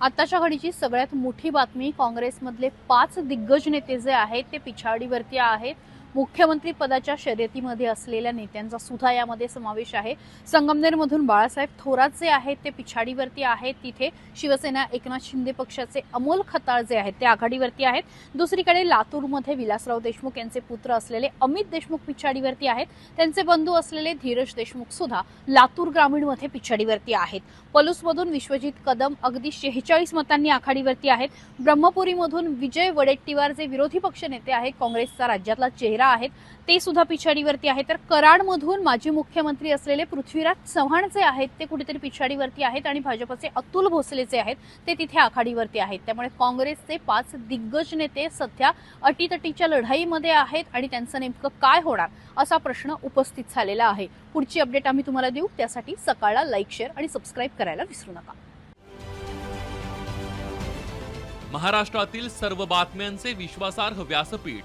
आत्ताच्या घडीची सगळ्यात मोठी बातमी काँग्रेसमधले पाच दिग्गज नेते जे आहेत ते पिछाडीवरती आहेत. मुख्यमंत्री पदाच्या शर्यतीमध्ये असलेल्या नेत्यांचा सुद्धा यामध्ये समावेश आहे. संगमनेरमधून बाळासाहेब थोरात जे आहेत ते पिछाडीवरती आहेत. तिथे शिवसेना एकनाथ शिंदे पक्षाचे अमोल खताळ जे आहेत ते आघाडीवरती आहेत. दुसरीकडे लातूरमध्ये विलासराव देशमुख यांचे पुत्र असलेले अमित देशमुख पिछाडीवरती आहेत. त्यांचे बंधू असलेले धीरज देशमुख सुद्धा लातूर ग्रामीणमध्ये पिछाडीवरती आहेत. पलूसमधून विश्वजित कदम अगदी शेहेचाळीस मतांनी आघाडीवरती आहेत. ब्रह्मपुरीमधून विजय वडेट्टीवार जे विरोधी पक्ष नेते आहेत काँग्रेसचा राज्यातला चेहरा आहेत. ते सुद्धा पिछाडीवरती आहे तर कराडमधून माजी मुख्यमंत्री असलेले पृथ्वीराज चव्हाण जे आहेत ते कुठेतरी पिछाडीवरती आहेत आणि भाजपचे अतुल भोसले जे आहेत ते तिथे आघाडीवरती आहेत. त्यामुळे काँग्रेसचे पाच दिग्गज नेते सध्या अटीतटीच्या लढाईमध्ये आहेत आणि त्यांचं नेमकं काय होणार असा प्रश्न उपस्थित झालेला आहे. पुढची अपडेट आम्ही तुम्हाला देऊ. त्यासाठी सकाळला लाईक शेअर आणि सबस्क्राईब करायला विसरू नका. महाराष्ट्रातील सर्व बातम्यांचे विश्वासार्ह व्यासपीठ